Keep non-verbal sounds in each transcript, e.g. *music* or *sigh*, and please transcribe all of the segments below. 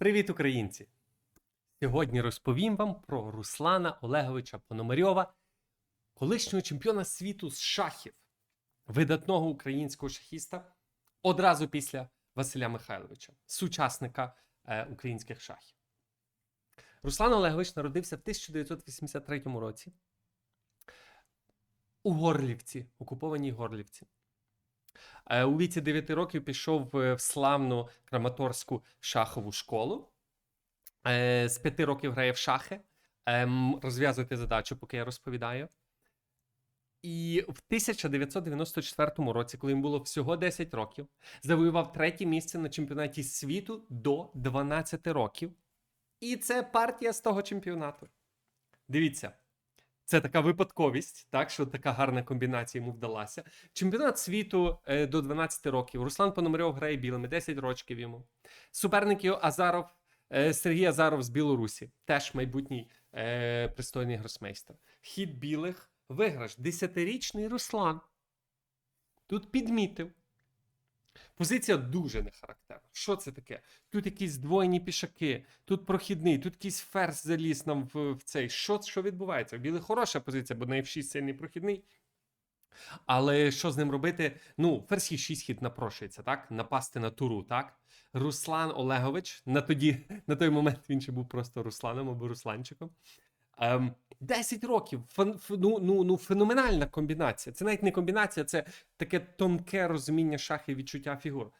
Привіт, українці! Сьогодні розповім вам про Руслана Олеговича Пономарьова, колишнього чемпіона світу з шахів, видатного українського шахіста, одразу після Василя Михайловича, сучасника е, українських шахів. Руслан Олегович народився в 1983 році у Горлівці, окупованій Горлівці. Е, У віці 9 років пішов е, в славну Краматорську шахову школу. Е, З 5 років грає в шахи. Ем, Розв'язуйте задачу, поки я розповідаю. І в 1994 році, коли йому було всього 10 років, завоював третє місце на чемпіонаті світу до 12 років. І це партія з того чемпіонату. Дивіться, це така випадковість, так що така гарна комбінація йому вдалася. Чемпіонат світу е, до 12 років. Руслан Пономарьов грає білими, 10 років йому. Суперник Азаров, е, Сергій Азаров з Білорусі, теж майбутній е, пристойний гросмейстер. Хід білих, виграш. Десятирічний Руслан. Тут підмітив. Позиція дуже нехарактерна. Що це таке? Тут якісь здвоєні пішаки, тут прохідний, тут якийсь ферзь заліз нам в, в цей. Що, що відбувається? В білих хороша позиція, бо на F6 сильний прохідний. Але що з ним робити? Ну, ферзь 6 хід напрошується, так? Напасти на туру, так? Руслан Олегович, на тоді, *laughs* на той момент він ще був просто Русланом або Русланчиком. Ем, 10 років. Фен, ну, ну, ну, феноменальна комбінація. Це навіть не комбінація, це таке тонке розуміння шахів, відчуття фігур.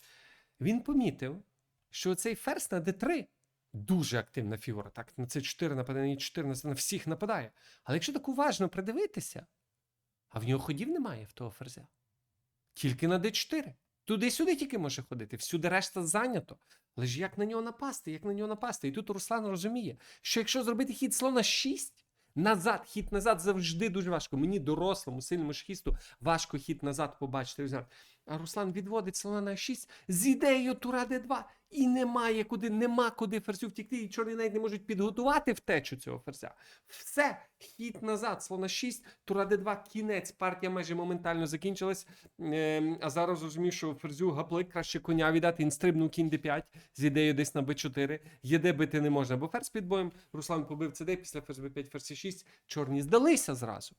Він помітив, що цей ферзь на d3 дуже активна фігура. Так, на це 4 нападає, на 4 на всіх нападає. Але якщо так уважно придивитися, а в нього ходів немає в того ферзя. Тільки на d4. Туди-сюди тільки може ходити, всюди решта зайнято. Але ж як на нього напасти? Як на нього напасти? І тут Руслан розуміє, що якщо зробити хід слона 6, назад, хід назад завжди дуже важко. Мені, дорослому, сильному шахісту, важко хід назад побачити. А Руслан відводить слона на 6 з ідеєю тура d2. І немає куди, нема куди ферзю втікти, і чорні навіть не можуть підготувати втечу цього ферзя. Все, хід назад, слона 6, тура d2, кінець, партія майже моментально закінчилась. Ем, а зараз зрозумів, що ферзю гаплик краще коня віддати, він стрибнув кінь d5 з ідеєю десь на b4. Єде бити не можна, бо ферзь під боєм, Руслан побив cd, після ферзь b5, ферзь 6 чорні здалися зразу.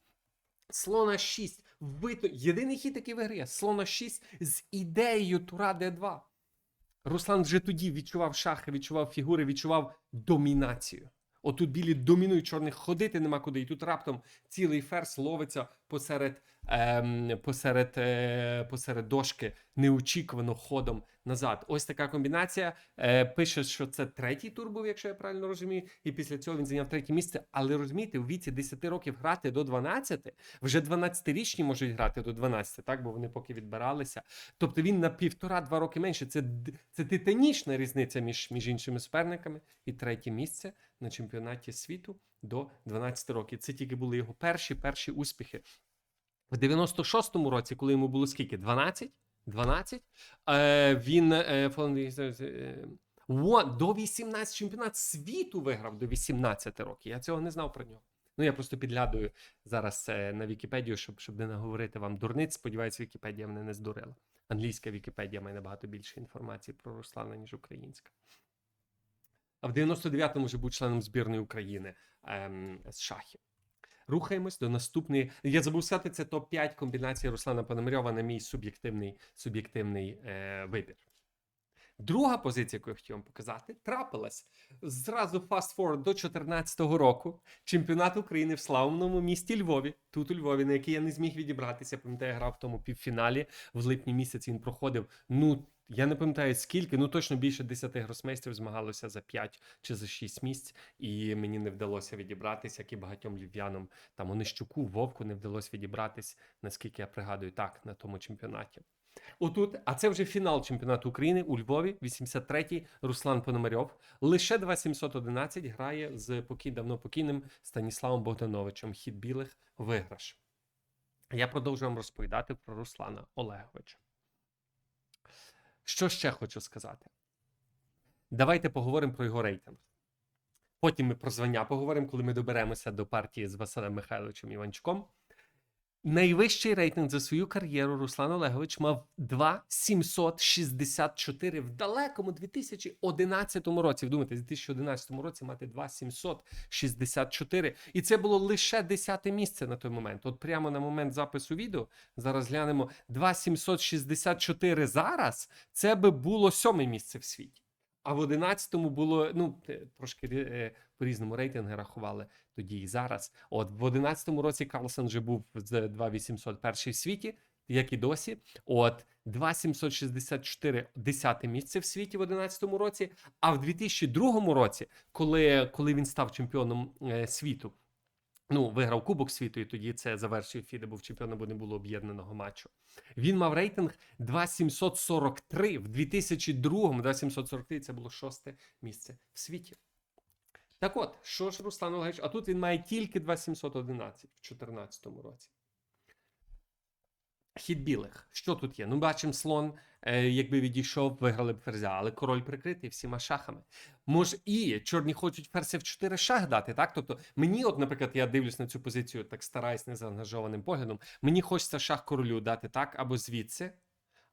Слона 6 вбито. Єдиний хід, який виграє, слона 6 з ідеєю Тура Д2. Руслан вже тоді відчував шахи, відчував фігури, відчував домінацію. Отут білі домінують чорних ходити нема куди. І тут раптом цілий ферзь ловиться посеред, ем, посеред, е, посеред дошки неочікувано ходом назад. Ось така комбінація. Е, пише, що це третій тур був, якщо я правильно розумію. І після цього він зайняв третє місце. Але розумієте, у віці 10 років грати до 12, вже 12-річні можуть грати до 12, так? Бо вони поки відбиралися. Тобто він на півтора-два роки менше. Це, це титанічна різниця між, між іншими суперниками. І третє місце на чемпіонаті світу до 12 років. Це тільки були його перші перші успіхи. В 96-му році, коли йому було скільки? 12? 12? Е, він е, е, во- до 18 чемпіонат світу виграв до 18 років. Я цього не знав про нього. Ну, я просто підглядую зараз е, на Вікіпедію, щоб, щоб не наговорити вам дурниць. Сподіваюсь, Вікіпедія мене не здурила. Англійська Вікіпедія має набагато більше інформації про Руслана, ніж українська. А в 99-му вже був членом збірної України ем, з шахів. Рухаємось до наступної. Я забув сказати, це топ-5 комбінацій Руслана Пономарьова на мій суб'єктивний, суб'єктивний е, вибір. Друга позиція, яку я хотів вам показати, трапилась зразу forward до 2014 року. Чемпіонат України в славному місті Львові. Тут у Львові, на який я не зміг відібратися. Пам'ятаю, я грав в тому півфіналі. В липні місяці він проходив. Ну, я не пам'ятаю скільки, ну точно більше 10 гросмейстерів змагалося за 5 чи за 6 місць, і мені не вдалося відібратися, як і багатьом львів'янам. Там Онищуку, Вовку не вдалося відібратись, наскільки я пригадую, так, на тому чемпіонаті. Отут, а це вже фінал чемпіонату України у Львові, 83-й Руслан Пономарьов. Лише 2711 грає з покій, давно покійним Станіславом Богдановичем. Хід білих виграш. Я продовжую вам розповідати про Руслана Олеговича. Що ще хочу сказати? Давайте поговоримо про його рейтинг. Потім ми про звання поговоримо, коли ми доберемося до партії з Василем Михайловичем Іванчуком. Найвищий рейтинг за свою кар'єру Руслан Олегович мав 2,764 в далекому 2011 році. Вдумайте, в 2011 році мати 2,764. І це було лише 10 місце на той момент. От прямо на момент запису відео зараз глянемо 2,764 зараз. Це би було сьоме місце в світі. А в 11-му було ну трошки е, по-різному рейтинги рахували тоді і зараз. От в 11-му році Карлсон вже був з 2800 перший в світі, як і досі. От 2764 10 місце в світі в 11-му році. А в 2002 році, коли, коли він став чемпіоном е, світу. Ну, виграв Кубок світу, і тоді це за версією Фіде був чемпіоном, бо не було об'єднаного матчу. Він мав рейтинг 2743 в 2002-му. 2743 це було шосте місце в світі. Так от, що ж Руслан Олегович, а тут він має тільки 2711 в 2014 році. Хід білих. Що тут є? Ну, бачимо, слон, е, якби відійшов, виграли б ферзя, але король прикритий всіма шахами. Може, і чорні хочуть ферзя в 4 шах дати, так? Тобто, мені, от, наприклад, я дивлюсь на цю позицію, так стараюсь незаангажованим поглядом. Мені хочеться шах королю дати так, або звідси,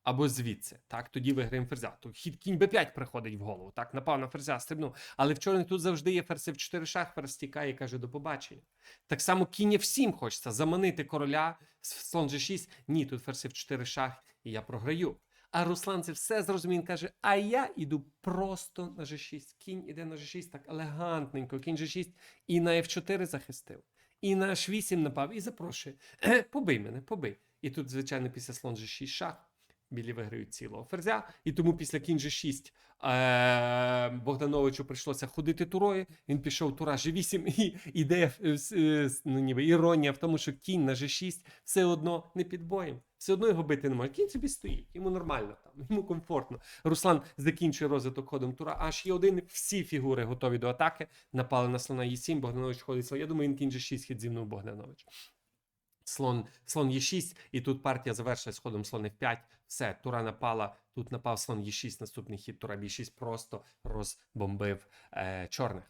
або звідси. Так, тоді виграємо ферзя. То хід кінь Б5 приходить в голову. Так, напав на ферзя, стрибнув. Але в чорних тут завжди є ферзь в 4 шах, ферзь тікає і каже до побачення. Так само кінь F7 хочеться заманити короля, слон G6. Ні, тут ферзь в 4 шах, і я програю. А Руслан це все зрозумів. Каже: А я іду просто на G6. Кінь іде на G6 так елегантненько. Кінь G6 і на F4 захистив, і на H8 напав, і запрошує. *clears throat* Побий мене, побий. І тут, звичайно, після слон G6 шах. Білі виграють цілого ферзя, і тому після кінь G6 е, Богдановичу прийшлося ходити турою. Він пішов тура G8, і ідея е, е, ну, ніби іронія в тому, що кінь на G6 все одно не під боєм. Все одно його бити не може. Кінь собі стоїть, йому нормально там, йому комфортно. Руслан закінчує розвиток ходом тура. Аж є один, всі фігури готові до атаки. Напали на слона Е7, Богданович ходить. Я думаю, він кінь G6 хід зімнув Богданович. Слон, слон Е6, і тут партія завершилась ходом слон F5. Все, тура напала. Тут напав слон Е6, наступний хід тура Б6 просто розбомбив е, чорних.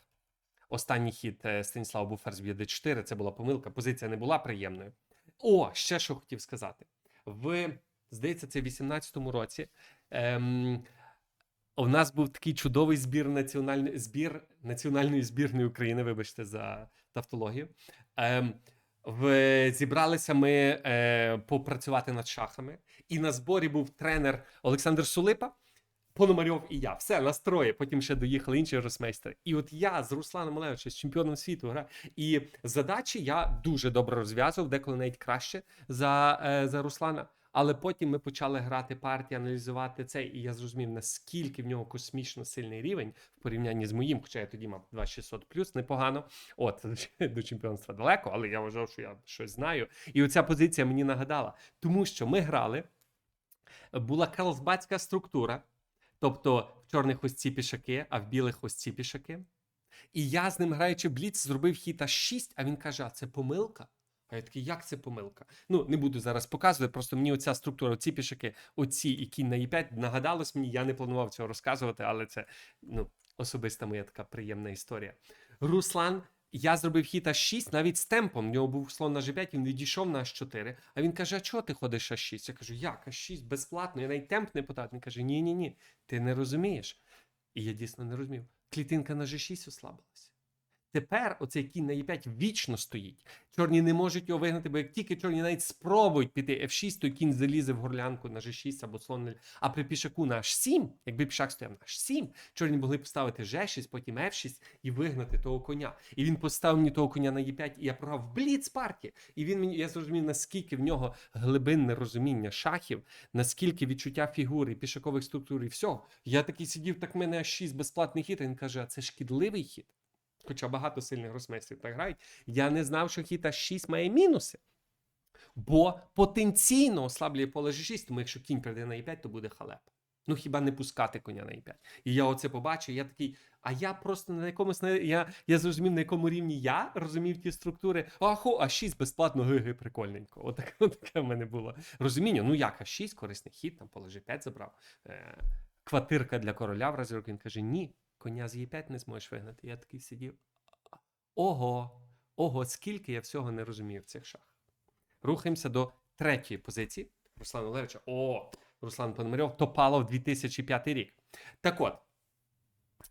Останній хід е, Станіслава був ферзь б'є d4. Це була помилка. Позиція не була приємною. О, ще що хотів сказати. В, здається, це в 18-му році. Ем, у нас був такий чудовий збір національної збір національної збірної України. Вибачте за тавтологію. Ем, в, зібралися ми е, попрацювати над шахами, і на зборі був тренер Олександр Сулипа, Пономарьов і я. Все, настроє. Потім ще доїхали інші гросмейстери. І от я з Русланом Олеговичем, з чемпіоном світу, гра І задачі я дуже добре розв'язував, деколи навіть краще за, е, за Руслана. Але потім ми почали грати партії, аналізувати це, і я зрозумів, наскільки в нього космічно сильний рівень в порівнянні з моїм, хоча я тоді мав 2600 плюс, непогано. От *laughs* до чемпіонства далеко, але я вважав, що я щось знаю. І оця позиція мені нагадала, тому що ми грали, була карлсбадська структура, тобто в чорних ось ці пішаки, а в білих ось ці пішаки. І я з ним граючи бліц, зробив хіт 6, а він каже: а це помилка. А я такий, як це помилка? Ну, не буду зараз показувати, просто мені оця структура, оці пішаки, оці і кінь на Е5 нагадалось мені, я не планував цього розказувати, але це ну, особиста моя така приємна історія. Руслан, я зробив хіт аж 6, навіть з темпом. В нього був слон на G5, він відійшов на H4. А він каже: А чого ти ходиш аж 6? Я кажу, як аж 6 безплатно, я навіть темп не питав. Він каже: Ні, ні, ти не розумієш. І я дійсно не розумів. Клітинка на G6 ослабилася. Тепер оцей кінь на Е5 вічно стоїть. Чорні не можуть його вигнати, бо як тільки чорні навіть спробують піти F6, то кінь залізе в горлянку на G6 або слон. А при пішаку на H7, якби пішак стояв на H7, чорні могли поставити G6, потім F6 і вигнати того коня. І він поставив мені того коня на Е5, і я програв бліц партії. І він мені, я зрозумів, наскільки в нього глибинне розуміння шахів, наскільки відчуття фігури, пішакових структур і всього. Я такий сидів, так мене H6 безплатний хід, він каже, а це шкідливий хід. Хоча багато сильних гросмейстрів так грають, я не знав, що хіт H6 має мінуси. Бо потенційно ослаблює поле G6, тому якщо кінь прийде на E5, то буде халеп. Ну хіба не пускати коня на E5. І я оце побачив, я такий, а я просто на якомусь я, я зрозумів, на якому рівні я розумів ті структури. Ахо, а 6 безплатно гиги, прикольненько. *laughs* Отаке, в мене було розуміння. Ну як, а 6 корисний хід, там поле G5 забрав. Е, квартирка для короля в розірок. Він каже: ні, коня з Е5 не зможеш вигнати. Я такий сидів. Ого, ого, скільки я всього не розумів в цих шахах. Рухаємося до третьої позиції. Руслан Олеговича. О, Руслан Пономарьов, Топалов 2005 рік. Так от,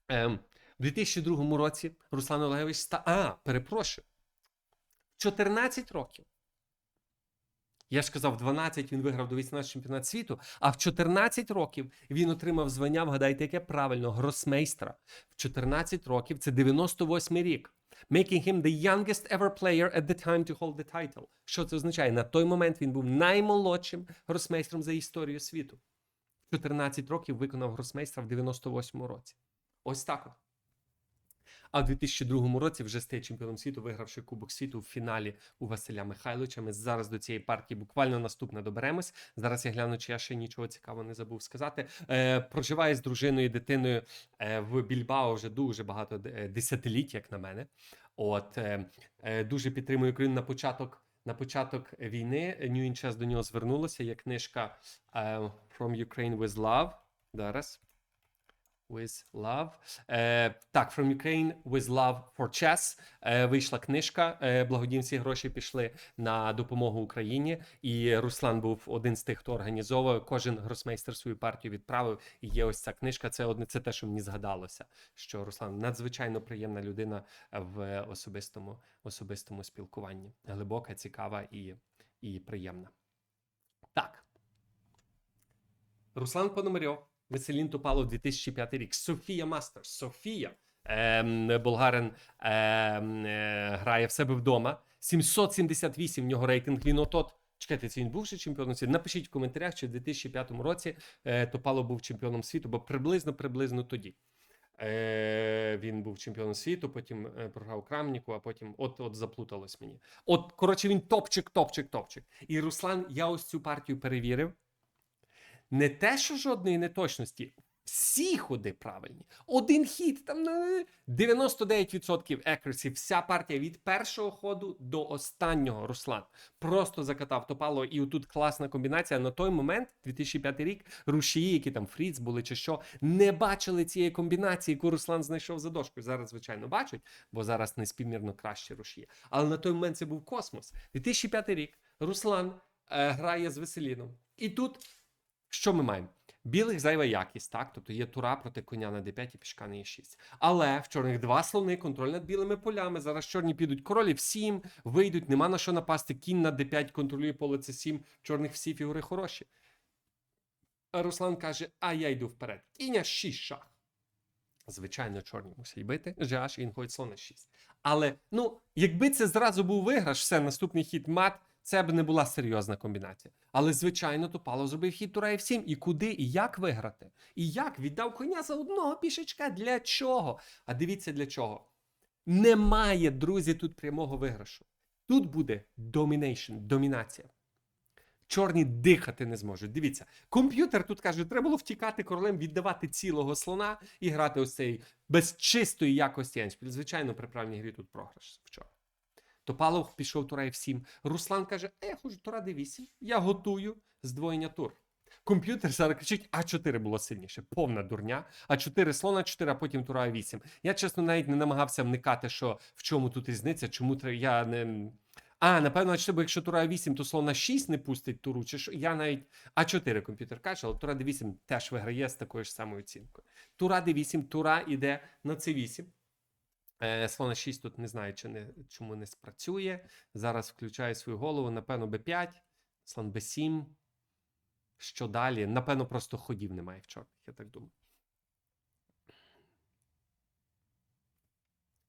ем, в 2002 році Руслан Олегович ста. А, перепрошую. 14 років. Я ж казав, в 12 він виграв до 18 чемпіонат світу, а в 14 років він отримав звання, вгадайте, яке правильно, гросмейстра. В 14 років це 98 рік. Making him the youngest ever player at the time to hold the title. Що це означає? На той момент він був наймолодшим гросмейстром за історію світу. В 14 років виконав гросмейстра в 98 році. Ось так от. А в 2002 році вже стає чемпіоном світу, вигравши Кубок світу в фіналі у Василя Михайловича. Ми зараз до цієї партії буквально наступне доберемось. Зараз я гляну, чи я ще нічого цікавого не забув сказати. Е, проживає з дружиною і дитиною е, в Більбао вже дуже багато е, десятиліть, як на мене. От е, е, дуже підтримує Україну на початок. На початок війни New In до нього звернулося. Є книжка From Ukraine with Love. Зараз. With Love. Е, так, From Ukraine with Love for Chess. Е, вийшла книжка. Е, благодійні всі гроші пішли на допомогу Україні. І Руслан був один з тих, хто організовував. Кожен гросмейстер свою партію відправив. І є ось ця книжка. Це одне це те, що мені згадалося. Що Руслан надзвичайно приємна людина в особистому, особистому спілкуванні. Глибока, цікава і, і приємна. Так. Руслан Пономарьов. Веселін Топалов 2005 рік. Софія Мастерс. Софія. Ем, болгарин ем, е, грає в себе вдома. 778 в нього рейтинг. Він отот. Чекайте, це він був ще чемпіоном світу. Напишіть в коментарях, чи в 2005 році е, Топалов був чемпіоном світу, бо приблизно приблизно тоді. Е, він був чемпіоном світу, потім е, програв Крамніку, а потім от от заплуталось мені. От, коротше, він топчик, топчик, топчик. І Руслан, я ось цю партію перевірив. Не те, що жодної неточності, всі ходи правильні. Один хід, там ну, 99% accuracy, вся партія від першого ходу до останнього Руслан. Просто закатав топало, і отут класна комбінація. На той момент, 2005 рік, рушії, які там Фріц були чи що, не бачили цієї комбінації, яку Руслан знайшов за дошкою. Зараз, звичайно, бачать, бо зараз неспівмірно кращі рушії. Але на той момент це був космос. 2005 рік Руслан е, грає з Веселіном. І тут. Що ми маємо? Білих зайва якість, так? Тобто є тура проти коня на d5 і пішка на e6. Але в чорних два слони, контроль над білими полями. Зараз чорні підуть королі в 7, вийдуть, нема на що напасти. Кінь на d5 контролює поле c7. Чорних всі фігури хороші. Руслан каже: А я йду вперед. Кінь 6 шах. Звичайно, чорні мусять бити. GH він ходить слон на 6. Але ну, якби це зразу був виграш, все, наступний хід мат. Це б не була серйозна комбінація. Але, звичайно, Топало зробив хід тура F7. І куди, і як виграти? І як віддав коня за одного пішечка? Для чого? А дивіться для чого. Немає, друзі, тут прямого виграшу. Тут буде домінейшн, домінація. Чорні дихати не зможуть. Дивіться, комп'ютер тут каже, треба було втікати королем, віддавати цілого слона і грати ось цей без чистої якості. Звичайно, при правильній грі тут програш вчора. Топалов пішов тура F7. Руслан каже: «Е, я хочу тура D8, я готую здвоєння тур. Комп'ютер зараз кричить, А4 було сильніше, повна дурня. А4 слона 4, а потім тура А8. Я, чесно, навіть не намагався вникати, що в чому тут різниця, чому. Я не. А, напевно, А4, бо якщо тура А8, то слона 6 не пустить туру, чи що. Я навіть А4 комп'ютер каже, але тура D8 теж виграє з такою ж самою оцінкою. Тура D8, тура іде на C8. Е, Слона 6 тут не знаю, чи не, чому не спрацює. Зараз включаю свою голову. Напевно, Б5, слон Б7. Що далі? Напевно, просто ходів немає в чорних, я так думаю.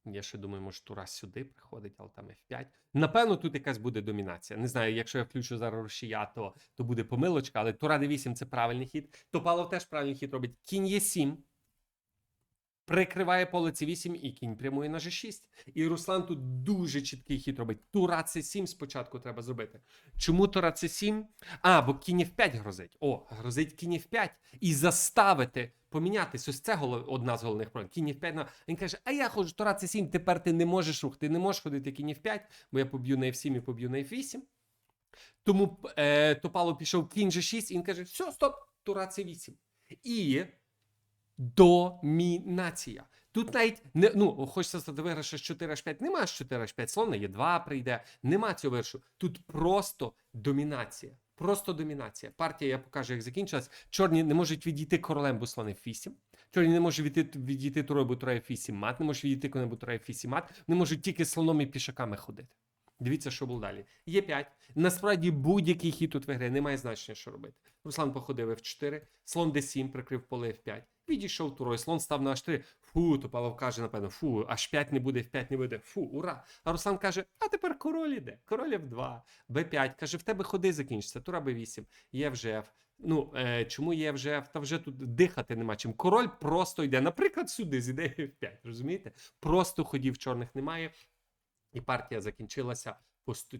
Я ще думаю, може тура сюди приходить, але там F5. Напевно, тут якась буде домінація. Не знаю, якщо я включу зараз рушія, то, то буде помилочка, але тура D8 це правильний хід. Топалов теж правильний хід робить. Кінь Е7. Прикриває поле C8 і кінь прямує на G6. І Руслан тут дуже чіткий хід робить. Тура C7 спочатку треба зробити. Чому Тура C7? А, бо кінь F5 грозить. О, грозить кінь F5. І заставити помінятись. Ось це голов... одна з головних проблем. Кінь F5. На... Він каже, а я ходжу Тура C7, тепер ти не можеш рух, ти не можеш ходити кінь F5, бо я поб'ю на F7 і поб'ю на F8. Тому е, Топало пішов кінь G6, і він каже, все, стоп, Тура C8. І домінація. Тут навіть не ну хочеться сказати, виграш з 4 аж 5. Нема 4 аж 5. Слон Є2 прийде. Нема цього виршу. Тут просто домінація. Просто домінація. Партія, я покажу, як закінчилась. Чорні не можуть відійти королем, бо слон F8. Чорні не можуть відійти, відійти турою, бо тура F8 мат. Не можуть відійти конем, бо тура F8 мат. Не можуть тільки слоном і пішаками ходити. Дивіться, що було далі. Є 5. Насправді будь-який хід тут виграє, немає значення, що робити. Руслан походив F4, слон D7, прикрив поле F5. Відійшов турою, слон став на H3. Фу, то Павлов каже, напевно, фу, H5 не буде, F5 не буде. Фу, ура. А Руслан каже: а тепер король іде. Король F2, B5. Каже, в тебе ходи закінчиться, тура B8, є вже F. Ну, е, чому є вже F? Та вже тут дихати нема чим. Король просто йде. Наприклад, сюди з ідеєю F5. Розумієте? Просто ходів чорних немає. І партія закінчилася.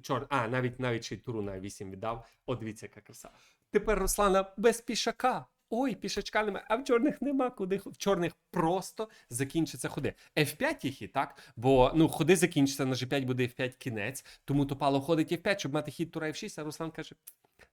Чор... А, навіть навіть ще й туру на 8 віддав. О, дивіться, яка краса. Тепер Руслана без пішака. Ой, пішачка немає, а в чорних нема куди. В чорних просто закінчиться ходи. F5 є хід, так? Бо ну, ходи закінчиться, на G5 буде F5 кінець, тому Топало ходить F5, щоб мати хід тура F6, а Руслан каже: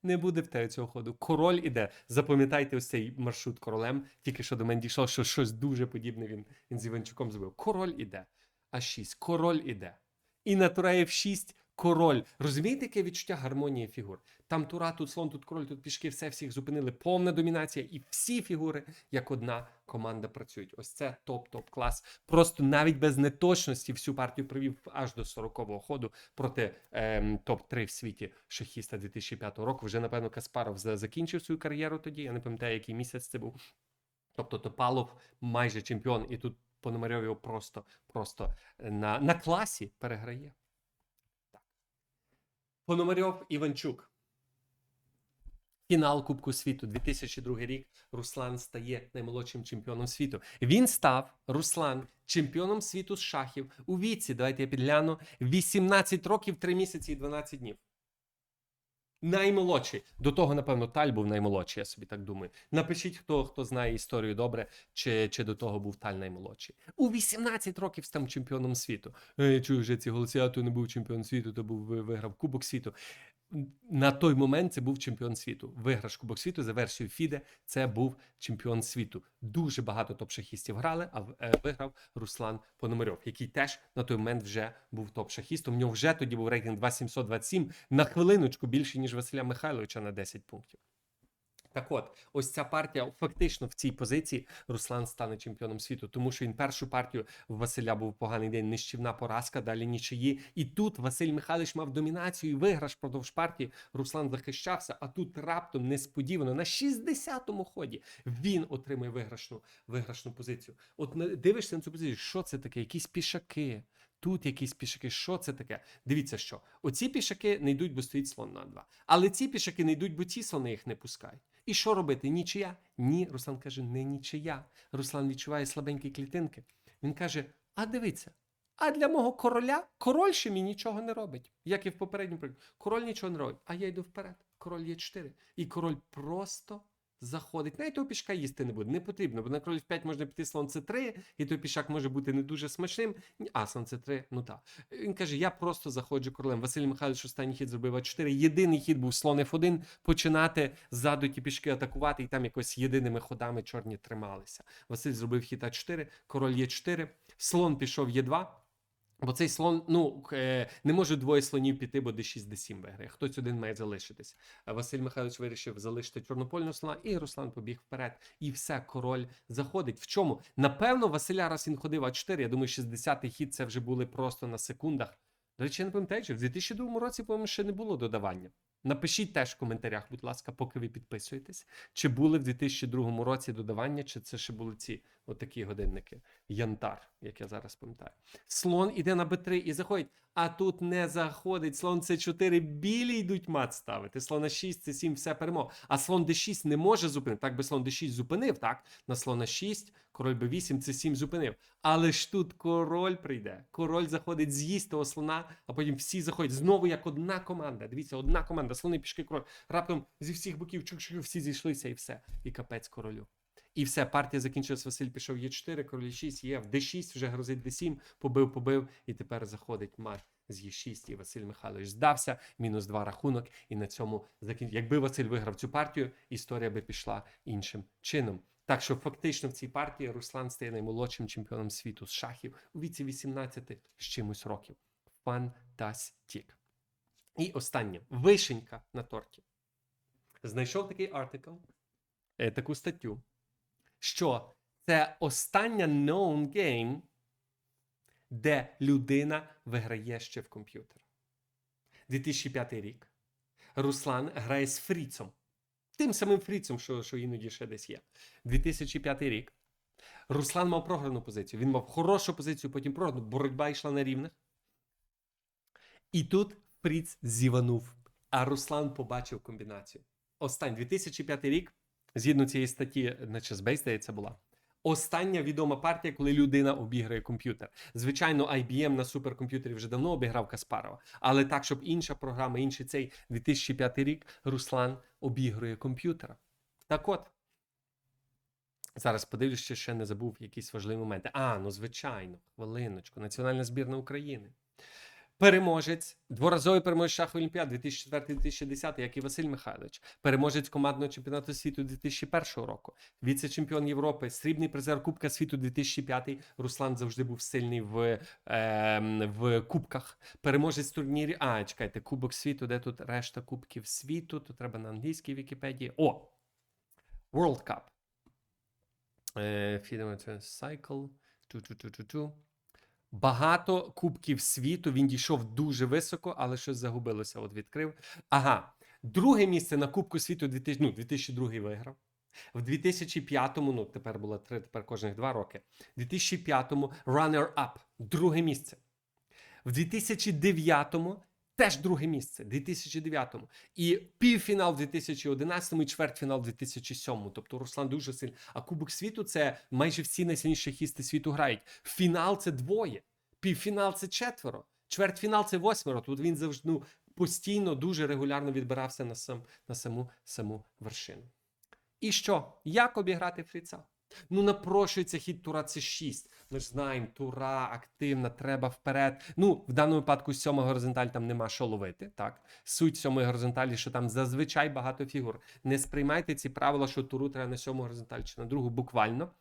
не буде в тебе цього ходу. Король іде. Запам'ятайте ось цей маршрут королем. Тільки що до мене дійшло, що щось дуже подібне він, він з Іванчуком зробив. Король іде. А6, король іде. І на тура F6 король. Розумієте, яке відчуття гармонії фігур? Там тура, тут слон, тут король, тут пішки, все всіх зупинили. Повна домінація, і всі фігури, як одна команда, працюють. Ось це топ-топ клас. Просто навіть без неточності всю партію провів аж до 40-го ходу проти ем, топ-3 в світі шахіста 2005 року. Вже напевно Каспаров закінчив свою кар'єру тоді. Я не пам'ятаю, який місяць це був. Тобто Топалов майже чемпіон, і тут Пономарьов його просто, просто на, на класі переграє. Пономарьов Іванчук. Фінал Кубку світу 2002 рік. Руслан стає наймолодшим чемпіоном світу. Він став Руслан чемпіоном світу з шахів у віці. Давайте я підгляну 18 років, 3 місяці і 12 днів. Наймолодший. До того, напевно, Таль був наймолодший, я собі так думаю. Напишіть, хто, хто знає історію добре, чи, чи до того був Таль наймолодший. У 18 років став чемпіоном світу. Е, Я чую вже ці голоси, а то не був чемпіон світу, то був виграв Кубок світу. На той момент це був чемпіон світу. Виграш Кубок світу за версією Фіде. Це був чемпіон світу. Дуже багато топ-шахістів грали, а е, виграв Руслан Пономарьов, який теж на той момент вже був топ-шахістом. У нього вже тоді був рейтинг 2727 на хвилиночку більше, ніж Василя Михайловича на 10 пунктів. Так от, ось ця партія фактично в цій позиції Руслан стане чемпіоном світу, тому що він першу партію в Василя був поганий день, нищівна поразка, далі нічиї. І тут Василь Михайлович мав домінацію і виграш продовж партії. Руслан захищався, а тут раптом несподівано на 60-му ході він отримує виграшну, виграшну позицію. От дивишся на цю позицію, що це таке? Якісь пішаки. Тут якісь пішаки, що це таке? Дивіться, що оці пішаки не йдуть, бо стоїть слон на 2. Але ці пішаки не йдуть, бо ці слони їх не пускають. І що робити? Нічия? Ні, Руслан каже, не нічия. Руслан відчуває слабенькі клітинки. Він каже: а дивіться, а для мого короля король ще мені нічого не робить. Як і в попередньому прикладі. Король нічого не робить, а я йду вперед. Король є 4. І король просто заходить. Навіть того пішка їсти не буде, не потрібно, бо на король 5 можна піти слон С3, і той пішак може бути не дуже смачним. А, слон С3, ну так. Він каже: я просто заходжу королем. Василь Михайлович останній хід зробив А4. Єдиний хід був слон F1, починати ззаду ті пішки атакувати, і там якось єдиними ходами чорні трималися. Василь зробив хід А4, король Е4, слон пішов Е2. Бо цей слон, ну е, не може двоє слонів піти, бо d6, d7 виграє. Хтось один має залишитись. Василь Михайлович вирішив залишити чорнопольного слона, і Руслан побіг вперед. І все, король заходить. В чому? Напевно, Василя раз він ходив А4. Я думаю, 60-й хід це вже були просто на секундах. До речі, я не пам'ятаю, чи в 2002 році, по-моєму, ще не було додавання. Напишіть теж в коментарях, будь ласка, поки ви підписуєтесь, чи були в 2002 році додавання, чи це ще були ці отакі годинники. Янтар, як я зараз пам'ятаю. Слон іде на Б3 і заходить, а тут не заходить. Слон С4, білі йдуть мат ставити. Слон на 6, С7, все перемог. А слон Д6 не може зупинити. Так би слон Д6 зупинив, так? На слона 6, король Б8, С7 зупинив. Але ж тут король прийде. Король заходить, з'їсть того слона, а потім всі заходять. Знову як одна команда. Дивіться, одна команда. Слони пішки король. Раптом зі всіх боків чук-чук, всі зійшлися і все. І капець королю. І все, партія закінчилась. Василь пішов Е4, король 6, є в Д6, вже грозить Д7, побив, побив, і тепер заходить мат з Е6, і Василь Михайлович здався, мінус два рахунок, і на цьому закін... Якби Василь виграв цю партію, історія би пішла іншим чином. Так що фактично в цій партії Руслан стає наймолодшим чемпіоном світу з шахів у віці 18 з чимось років. Фантастік. І останнє вишенька на торті. Знайшов такий артикл, е, таку статтю, що це остання known game, де людина виграє ще в комп'ютер. 2005 рік. Руслан грає з Фріцом. Тим самим Фріцем, що, що іноді ще десь є. 2005 рік. Руслан мав програну позицію. Він мав хорошу позицію, потім програну. Боротьба йшла на рівних. І тут Фріц зіванув, а Руслан побачив комбінацію. Остань 2005 рік, згідно цієї статті, на Чесбей, здається, була. Остання відома партія, коли людина обіграє комп'ютер. Звичайно, IBM на суперкомп'ютері вже давно обіграв Каспарова, але так, щоб інша програма, інший цей 2005 рік, Руслан обігрує комп'ютера. Так от. Зараз подивлюсь, ще не забув якісь важливі моменти. А, ну звичайно, хвилиночку. Національна збірна України. Переможець, дворазовий переможець шахової олімпіади 2004-2010, як і Василь Михайлович, переможець командного чемпіонату світу 2001 року, віце-чемпіон Європи, срібний призер Кубка світу 2005. Руслан завжди був сильний в, е, в кубках. Переможець турнірів. А, чекайте, Кубок світу, де тут решта кубків світу? То треба на англійській Вікіпедії. О! World Cup. Е, Cycle. Ту-ту-ту-ту-ту. Багато кубків світу. Він дійшов дуже високо, але щось загубилося. От відкрив. Ага. Друге місце на Кубку світу 2000, ну, 2002 виграв. В 2005-му, ну тепер було три, тепер кожних два роки. В 2005-му runner-up, друге місце. В 2009-му теж друге місце. 2009-му. І півфінал в 2011-му і чвертьфінал в 2007-му. Тобто Руслан дуже сильний. А Кубок світу це майже всі найсильніші шахісти світу грають. Фінал це двоє, півфінал це четверо, чвертьфінал це восьмеро. Тут він завжди ну, постійно дуже регулярно відбирався на, сам, на саму саму вершину. І що? Як обіграти Фріца? Ну, напрошується хід Тура це 6. Ми ж знаємо, Тура активна, треба вперед. Ну, в даному випадку сьома горизонталь там нема що ловити. Так, суть сьомої горизонталі, що там зазвичай багато фігур. Не сприймайте ці правила, що туру треба на сьому горизонталь чи на другу буквально.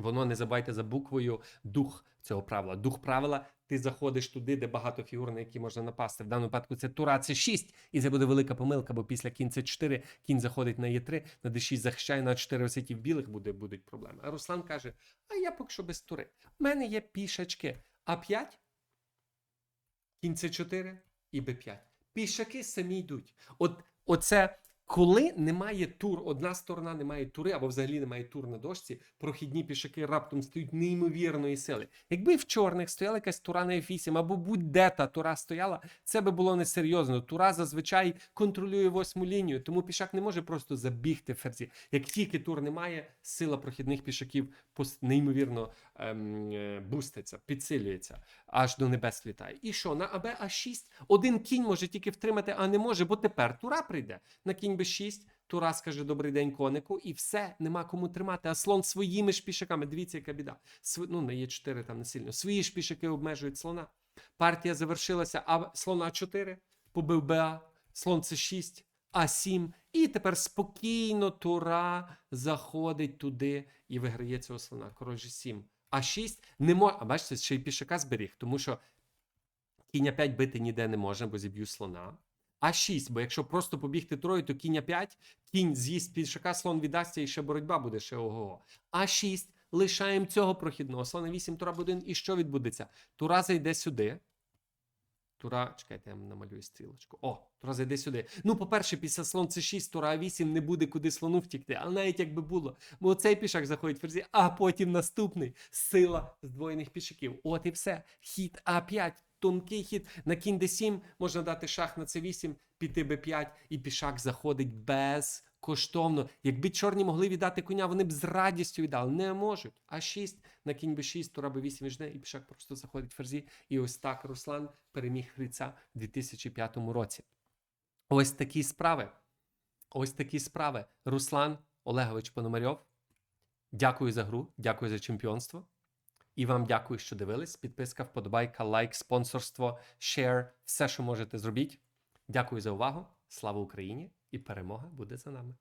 Воно не забувайте за буквою дух цього правила. Дух правила, ти заходиш туди, де багато фігур, на які можна напасти. В даному випадку це тура це 6, і це буде велика помилка, бо після кінь це 4, кінь заходить на Е3, на Д6 захищає, на 4 висить в білих буде, будуть проблеми. А Руслан каже: А я поки що без тури. У мене є пішачки. А5, кінь це 4 і Б5. Пішаки самі йдуть. От оце. Коли немає тур, одна сторона не має тури, або взагалі немає тур на дошці, прохідні пішаки раптом стають неймовірної сили. Якби в чорних стояла якась тура на F8, або будь-де та тура стояла, це би було несерйозно. Тура зазвичай контролює восьму лінію, тому пішак не може просто забігти в ферзі. Як тільки тур немає, сила прохідних пішаків неймовірно ем, е, буститься, підсилюється, аж до небес літає. І що, на АБ А6 один кінь може тільки втримати, а не може, бо тепер тура прийде на кінь Б6, тура скаже добрий день конику, і все, нема кому тримати. А слон своїми ж пішаками. Дивіться, яка біда. Св... Ну, на Е4 там не сильно. Свої ж пішаки обмежують слона. Партія завершилася, а слон А4 побив БА, слон С6, А7. І тепер спокійно тура заходить туди і виграє цього слона. Король G7. А6 не може. А бачите, ще й пішака зберіг, тому що кінь 5 бити ніде не можна, бо зіб'ю слона. А6, бо якщо просто побігти трою, то кінь 5, кінь з'їсть пішака, слон віддасться і ще боротьба буде ще ого. А6, лишаємо цього прохідного. Слон 8, тура буде 1. І що відбудеться? Тура зайде сюди. Тура, чекайте, я намалюю стрілочку. О, тура зайде сюди. Ну, по-перше, після слон це 6, тура 8 не буде куди слону втікти. А навіть якби було. Бо цей пішак заходить в ферзі, а потім наступний сила здвоєних пішаків. От і все. Хід А5. Тонкий хід на кінь d7 можна дати шах на c8, піти b5, і пішак заходить безкоштовно. Якби чорні могли віддати коня, вони б з радістю віддали. Не можуть. А6 на кінь b6, тура b8 віжне, і пішак просто заходить в ферзі. І ось так Руслан переміг Фріца в 2005 році. Ось такі справи. Ось такі справи. Руслан Олегович Пономарьов. Дякую за гру, дякую за чемпіонство. І вам дякую, що дивились. Підписка, вподобайка, лайк, спонсорство, шер, все, що можете зробіть. Дякую за увагу. Слава Україні! І перемога буде за нами.